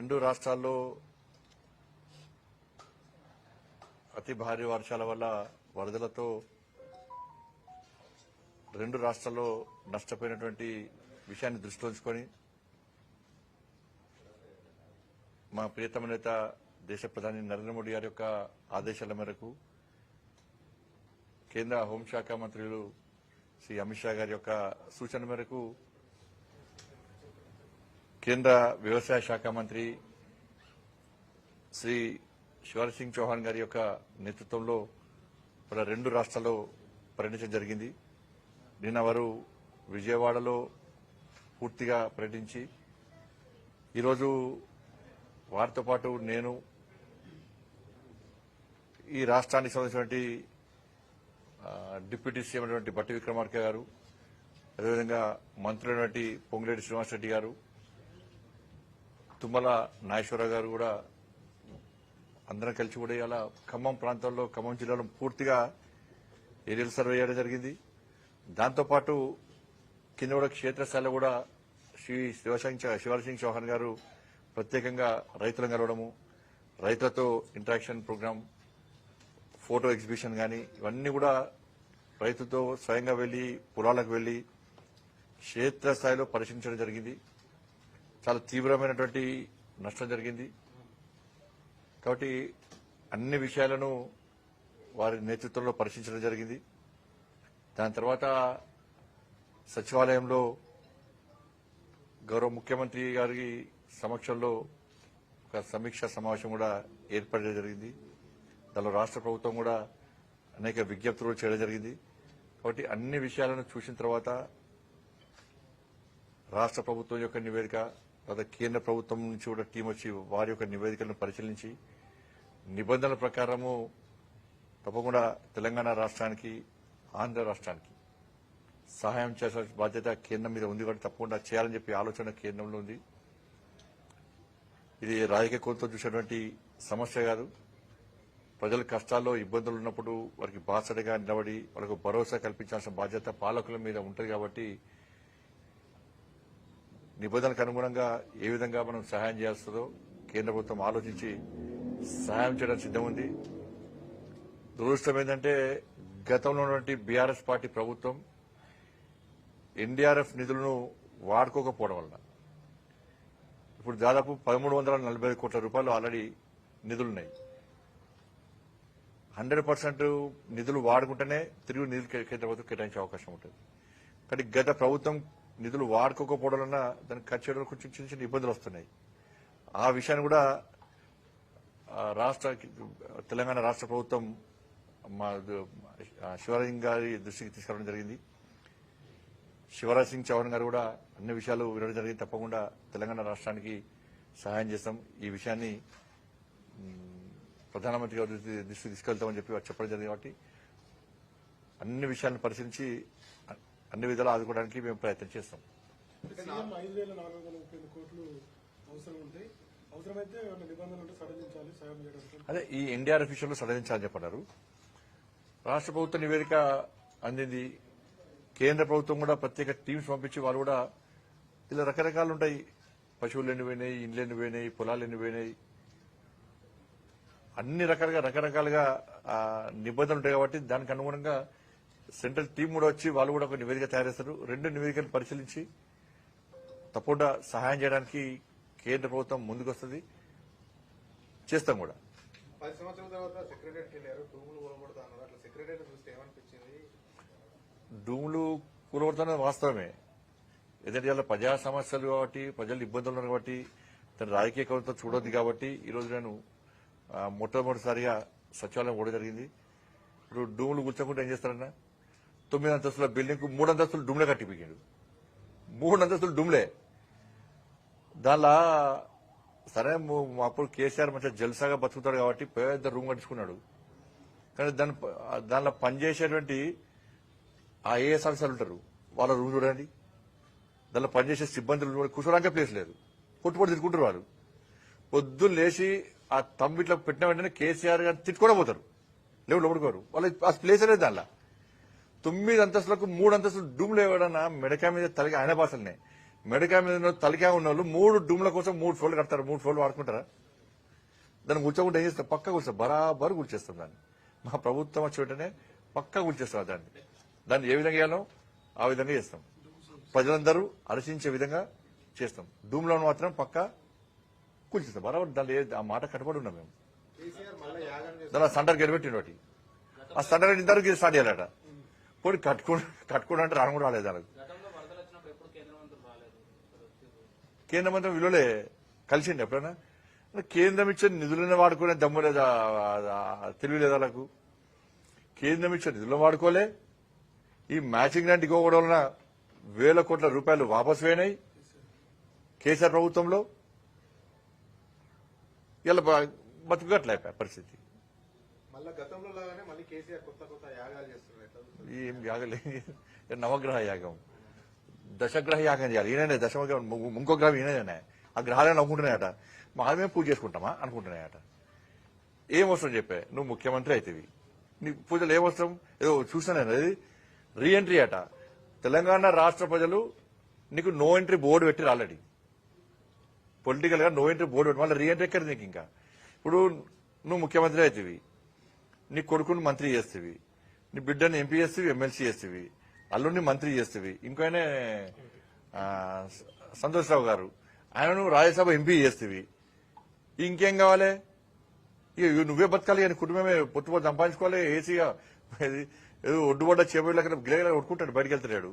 రెండు రాష్ట్రాల్లో అతి భారీ వర్షాల వల్ల వరదలతో రెండు రాష్ట్రాల్లో నష్టపోయినటువంటి విషయాన్ని దృష్టిలో ఉంచుకొని మా ప్రియతమ నేత దేశ ప్రధాని నరేంద్ర మోడీ గారి యొక్క ఆదేశాల మేరకు కేంద్ర హోంశాఖ మంత్రులు శ్రీ అమిత్ షా గారి యొక్క సూచన మేరకు కేంద్ర వ్యవసాయ శాఖ మంత్రి శ్రీ శివరాజ్ సింగ్ చౌహాన్ గారి యొక్క నేతృత్వంలో మన రెండు రాష్ట్రాల్లో పర్యటించడం జరిగింది. నిన్న వారు విజయవాడలో పూర్తిగా పర్యటించి ఈరోజు వారితో పాటు నేను ఈ రాష్ట్రానికి సంబంధించినటువంటి డిప్యూటీ సీఎం అయినటువంటి బట్టి విక్రమార్క గారు అదేవిధంగా మంత్రులైనటువంటి పొంగిరెడ్డి శ్రీనివాస్ రెడ్డి గారు తుమ్మల నాగేశ్వర గారు కూడా అందరం కలిసి కూడా ఇలా ఖమ్మం ప్రాంతంలో ఖమ్మం జిల్లాలో పూర్తిగా ఏరియల్ సర్వే చేయడం జరిగింది. దాంతోపాటు కింద కూడా క్షేత్రస్థాయిలో కూడా శ్రీ శివసింగ్ శివరాజ్ సింగ్ చౌహాన్ గారు ప్రత్యేకంగా రైతులను కలవడము రైతులతో ఇంటరాక్షన్ ప్రోగ్రామ్ ఫోటో ఎగ్జిబిషన్ కానీ ఇవన్నీ కూడా రైతుతో స్వయంగా వెళ్ళి పొలాలకు వెళ్ళి క్షేత్రస్థాయిలో పరిశీలించడం జరిగింది. చాలా తీవ్రమైనటువంటి నష్టం జరిగింది. కాబట్టి అన్ని విషయాలను వారి నేతృత్వంలో పరిశీలించడం జరిగింది. దాని తర్వాత సచివాలయంలో గౌరవ ముఖ్యమంత్రి గారి సమక్షంలో ఒక సమీక్షా సమావేశం కూడా ఏర్పడడం జరిగింది. దానిలో రాష్ట్ర ప్రభుత్వం కూడా అనేక విజ్ఞప్తులు చేయడం జరిగింది. కాబట్టి అన్ని విషయాలను చూసిన తర్వాత రాష్ట్ర ప్రభుత్వం యొక్క నివేదిక లేదా కేంద్ర ప్రభుత్వం నుంచి కూడా టీం వచ్చి వారి యొక్క నివేదికలను పరిశీలించి నిబంధనల ప్రకారము తప్పకుండా తెలంగాణ రాష్ట్రానికి ఆంధ్ర రాష్ట్రానికి సహాయం చేసే బాధ్యత కేంద్రం మీద ఉంది కాబట్టి తప్పకుండా చేయాలని చెప్పి ఆలోచన కేంద్రంలో ఉంది. ఇది రాజకీయ కోరితో చూసినటువంటి సమస్య కాదు. ప్రజల కష్టాల్లో ఇబ్బందులు ఉన్నప్పుడు వారికి బాసటగా నిలబడి వాళ్ళకు భరోసా కల్పించాల్సిన బాధ్యత పాలకుల మీద ఉంటుంది కాబట్టి నిబంధనలకు అనుగుణంగా ఏ విధంగా మనం సహాయం చేస్తుందో కేంద్ర ప్రభుత్వం ఆలోచించి సహాయం చేయడానికి సిద్ధం ఉంది దురదృష్టం ఏంటంటే గతంలో ఉన్నటువంటి బీఆర్ఎస్ పార్టీ ప్రభుత్వం ఎన్డీఆర్ఎఫ్ నిధులను వాడుకోకపోవడం వల్ల ఇప్పుడు దాదాపు పదమూడు వందల నలభై ఐదు కోట్ల రూపాయలు ఆల్రెడీ నిధులున్నాయి. హండ్రెడ్ పర్సెంట్ నిధులు వాడుకుంటేనే తిరిగి నిధులు కేంద్ర ప్రభుత్వం కేటాయించే అవకాశం ఉంటుంది. కానీ గత ప్రభుత్వం నిధులు వాడుకోకపోవడం వలన దానికి ఖర్చు చేయడంలో కొంచెం చిన్న చిన్న ఇబ్బందులు వస్తున్నాయి. ఆ విషయాన్ని కూడా రాష్ట్ర తెలంగాణ రాష్ట్ర ప్రభుత్వం మా శివరాజ్ గారి దృష్టికి తీసుకురావడం జరిగింది. శివరాజ్ సింగ్ చౌహాన్ గారు కూడా అన్ని విషయాలు వినడం జరిగింది. తప్పకుండా తెలంగాణ రాష్ట్రానికి సహాయం చేస్తాం. ఈ విషయాన్ని ప్రధానమంత్రి గారి దృష్టి- దృష్టికి తీసుకెళ్తామని చెప్పి చెప్పడం జరిగింది కాబట్టి అన్ని విషయాలను పరిశీలించి అన్ని విధాలు ఆదుకోవడానికి మేము ప్రయత్నం చేస్తాం. అదే ఈ ఎన్డీఆర్ఎఫ్ విషయంలో సడలించాలని చెప్పన్నారు. రాష్ట్ర ప్రభుత్వ నివేదిక అందింది. కేంద్ర ప్రభుత్వం కూడా ప్రత్యేక టీమ్స్ పంపించి వాళ్ళు కూడా ఇలా రకరకాలు ఉంటాయి. పశువులు ఎన్ని పోయినాయి ఇండ్లు ఎన్ని పోయినాయి పొలాలు ఎన్ని పోయినాయి. అన్ని రకాలుగా రకరకాలుగా నిబంధనలు ఉంటాయి కాబట్టి దానికి అనుగుణంగా సెంట్రల్ టీం కూడా వచ్చి వాళ్ళు కూడా ఒక నివేదిక తయారు చేస్తారు. రెండు నివేదికలు పరిశీలించి తప్పకుండా సహాయం చేయడానికి కేంద్ర ప్రభుత్వం ముందుకు వస్తుంది చేస్తాం కూడా. పది సంవత్సరాల తర్వాత సెక్రటరీకి వెళ్ళారు. టూములు కొనబడతా అన్నారు అట్లా సెక్రటరీ చూస్తే ఏమనిపించింది? డూములు కూలబడుతున్నది వాస్తవమే. ఎందుకంటే ఇలా ప్రజా సమస్యలు కాబట్టి ప్రజలు ఇబ్బందులు ఉన్నారు కాబట్టి తన రాజకీయ కవితో చూడొద్దు కాబట్టి ఈరోజు నేను మొట్టమొదటిసారిగా సచివాలయం కూడా జరిగింది. ఇప్పుడు డూములు కూర్చోకుండా ఏం చేస్తారన్నా? తొమ్మిది అంతస్తుల బిల్డింగ్ మూడు అంతస్తులు డుమ్లే కట్టిపోయాడు మూడు అంతస్తులు డుమ్లే. దానిలో సరే అప్పుడు కేసీఆర్ మంచిగా జల్సాగా బతుకుతాడు కాబట్టి పెద్ద రూమ్ కట్టించుకున్నాడు. కానీ దాని దానిలో పనిచేసేటువంటి ఆ ఏఎస్ ఆఫీసర్లు ఉంటారు? వాళ్ళ రూమ్ చూడండి. దానిలో పనిచేసే సిబ్బందులు చూడండి, కూర్చోడానికి ప్లేస్ లేదు. పొట్టుపొట్టు తిట్టుకుంటారు వాళ్ళు. పొద్దున్న లేచి ఆ తమ్ము ఇట్లా పెట్టిన వెంటనే కేసీఆర్ గారు తిట్టుకోవడం పోతారు. లేవు లోపడుకోరు వాళ్ళు ఆ ప్లేస్ అనేది దానిలో. తొమ్మిది అంతస్తులకు మూడు అంతస్తులు డూమ్ లేవడన్నా మెడకా మీద తలకి ఆయన భాషలనే మెడకాయ మీద తలకాయ ఉన్న వాళ్ళు మూడు డూమ్ల కోసం మూడు ఫోన్లు కడతారు. మూడు ఫోన్లు వాడుకుంటారా? దాన్ని కూర్చోకుండా ఏం చేస్తాం పక్క కూర్చోం బరాబరు కూర్చేస్తాం దాన్ని. మా ప్రభుత్వం వచ్చి వెంటనే పక్క కూర్చేస్తాం దాన్ని. దాన్ని ఏ విధంగా చేయాలో ఆ విధంగా చేస్తాం. ప్రజలందరూ హర్షించే విధంగా చేస్తాం. డూమ్లో మాత్రం పక్క కూల్చేస్తాం బరాబర్ దాన్ని ఏ- ఆ మాట కట్టుబడి ఉన్నాం మేము. చేస్తారు. దాని సంటర్ గెలిపెట్టిండు ఒకటి. ఆ సంటర్ ఇంతవరకు స్టార్ట్ చేయాలట. పోనీ కట్టుకుని కట్టుకుని అంటే రాను కూడా రాలేదు దానికి గతంలో వరదలు వచ్చినప్పుడు ఎప్పుడు కేంద్ర మంత్రి విలువలే కలిసిండి ఎప్పుడైనా? కేంద్రం ఇచ్చే నిధులను వాడుకునే దమ్ము లేదా తెలివి లేదా వాళ్ళకు? కేంద్రం ఇచ్చే నిధులను వాడుకోలే. ఈ మ్యాచింగ్ గ్రాంట్ ఇవ్వడం వలన వేల కోట్ల రూపాయలు వాపసు పోయినాయి కేసీఆర్ ప్రభుత్వంలో. ఇలా బతుకుగట్లే పరిస్థితి. మళ్ళీ గతంలో లాగానే మళ్ళీ కేసీఆర్ కొత్త కొత్త యాగాలు చూస్తారు? ఏం యాగలే నవగ్రహ యాగం. దశగ్రహ యాగం చేయాలి. ఈయననే దశమగ్రహం. ము- ఇంకో గ్రహం ఈయననే. ఆ గ్రహాలే నవ్వుకుంటున్నాయట. మనమే పూజ చేసుకుంటామా? అనుకుంటున్నాయట. ఏం అవసరం చెప్పే? నువ్వు ముఖ్యమంత్రి అవుతావి నీ పూజలు ఏమవసరం ఏదో చూసాను అది. రీఎంట్రీ అట. తెలంగాణ రాష్ట్ర ప్రజలు నీకు నో ఎంట్రీ బోర్డు పెట్టి ఆల్రెడీ పొలిటికల్గా నో ఎంట్రీ బోర్డు పెట్టి మళ్ళీ రీఎంట్రీ ఎక్కడ నీకు ఇంకా ఇప్పుడు నువ్వు ముఖ్యమంత్రి అవుతావి నీ కొడుకుని మంత్రి చేస్తేవి. నీ బిడ్డని ఎంపీ చేస్తేవి ఎమ్మెల్సీ చేస్తేవి అల్లుడిని మంత్రి చేస్తేవి. ఇంకోనే సంతోష్రావు గారు. ఆయనను రాజ్యసభ ఎంపీ చేస్తేవి. ఇంకేం కావాలి? ఇక ఇవి నువ్వే బతకాలి అని కుటుంబమే పొత్తు పొత్తు సంపాదించుకోవాలి ఏసీగా ఏదో ఒడ్డుబడ్డ చేపట్ల గిలగల కొట్టుకుంటాడు బయటకు వెళ్తున్నాడు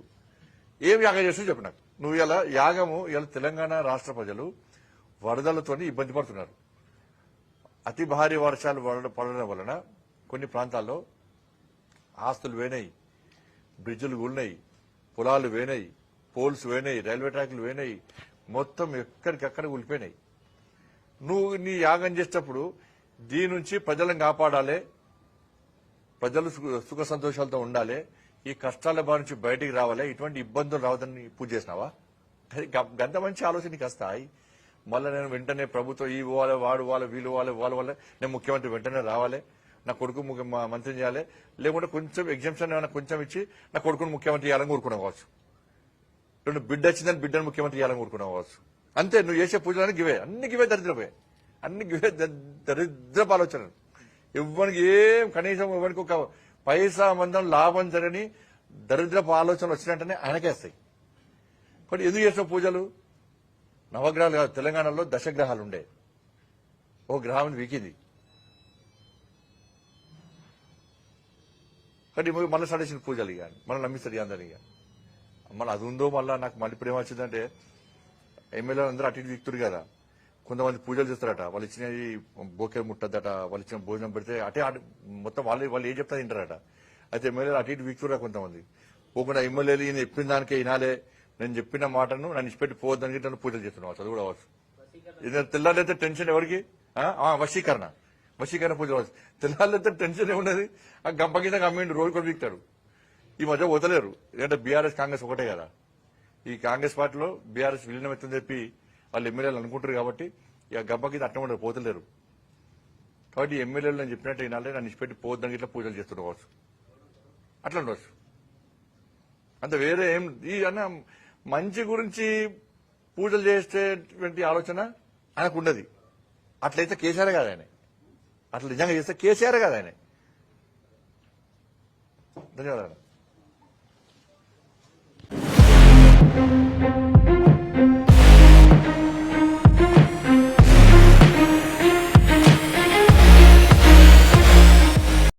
ఏం యాగం చేస్తూ చెప్పు నాకు. నువ్వు ఇలా యాగము ఇలా తెలంగాణ రాష్ట్ర ప్రజలు వరదలతో ఇబ్బంది పడుతున్నారు. అతి భారీ వర్షాలు పడడం వలన కొన్ని ప్రాంతాల్లో ఆస్తులు వేనాయి బ్రిడ్జులు కూలినాయి పొలాలు వేనాయి పోల్స్ వేనాయి రైల్వే ట్రాక్లు వేనాయి మొత్తం ఎక్కడికక్కడ కూలిపోయినాయి. నువ్వు నీ యాగం చేసేటప్పుడు దీని నుంచి ప్రజలను కాపాడాలి ప్రజలు సుఖ- సుఖ సంతోషాలతో ఉండాలి ఈ కష్టాల బారి నుంచి బయటికి రావాలి ఇటువంటి ఇబ్బందులు రావద్దని పూజ చేసినావా? గంత మంచి ఆలోచన నీకు వస్తాయి. మళ్ళీ నేను వెంటనే ప్రభుత్వం ఈ పోవాలి వాడు వాళ్ళ వీళ్ళు వాళ్ళ వాళ్ళ వల్ల నేను ముఖ్యమంత్రి వెంటనే రావాలి. నా కొడుకు ముఖ్య- మా- చేయాలి. లేకుంటే కొంచెం ఎగ్జామ్షన్ ఏమైనా కొంచెం ఇచ్చి నా కొడుకుని ముఖ్యమంత్రి చేయాలని కోరుకున్నాం కావచ్చు. రెండు బిడ్డ వచ్చిందని బిడ్డను ముఖ్యమంత్రి చేయాలని కోరుకున్నాం కావచ్చు. అంతే నువ్వు చేసే పూజలని గివే. అన్ని గివే దరిద్రపోయే. అన్ని గివే దరిద్రపు ఆలోచనలు. ఇవ్వనికి ఏం కనీసం ఇవ్వనికి ఒక పైసా మందం లాభం జరగని దరిద్రపు ఆలోచనలు వచ్చినట్టనే ఆయనకేస్తాయి కానీ ఎందుకు చేసిన పూజలు? నవగ్రహాలు కాదు తెలంగాణలో దశగ్రహాలు ఉండే. ఓ గ్రహం వీకింది. కానీ మళ్ళీ సడేసిన పూజలు ఇక. మళ్ళీ నమ్మిస్తారు అందరు ఇక. మళ్ళీ అది ఉందో మళ్ళీ నాకు మళ్ళీ ఇప్పుడు ఏమొచ్చిందంటే ఎమ్మెల్యే అందరూ అటు ఇటు వీక్తురు కదా. కొంతమంది పూజలు చేస్తారట. వాళ్ళు ఇచ్చినవి బోకే ముట్టద్దట. వాళ్ళు ఇచ్చిన భోజనం పెడితే అటే మొత్తం వాళ్ళు వాళ్ళు ఏం చెప్తా తింటారట అయితే ఎమ్మెల్యేలు అటు ఇటు వీక్తురా కొంతమంది. పోకుండా ఎమ్మెల్యేలు ఈయన చెప్పిన దానికే వినాలే. నేను చెప్పిన మాటను నన్ను ఇచ్చిపెట్టి పోవద్దని నన్ను పూజలు చేస్తున్నావు. చదువు కూడా అవచ్చు ఇది తెల్లారైతే టెన్షన్ ఎవరికి? వశీకరణ. వశీకరణ పూజ అవ్వచ్చు టెన్షన్ ఏమున్నది ఆ గంప కింద గమ్మిండు రోజు కూడా వీక్తాడు ఈ మధ్య వదలేరు ఎందుకంటే బీఆర్ఎస్ కాంగ్రెస్ ఒకటే కదా. ఈ కాంగ్రెస్ పార్టీలో బీఆర్ఎస్ విలీనం ఎత్తుందని చెప్పి వాళ్ళు ఎమ్మెల్యేలు అనుకుంటారు కాబట్టి ఇక గంప కింద అట్ట ఉండరు పోతలేరు. కాబట్టి ఎమ్మెల్యేలు నేను చెప్పినట్టు వినాలి నన్ను ఇచ్చిపెట్టి పోద్దని ఇట్లా పూజలు చేస్తుండవచ్చు అట్లా ఉండవచ్చు అంత వేరే ఏం ఈ అన్న మంచి గురించి పూజలు చేసేటువంటి ఆలోచన ఆయనకు ఉండదు. అట్లయితే కేసీఆర్ కాదు ఆయన. అట్లా నిజంగా చేస్తే కేసీఆర్ కదా ఆయన. ధన్యవాదాలు.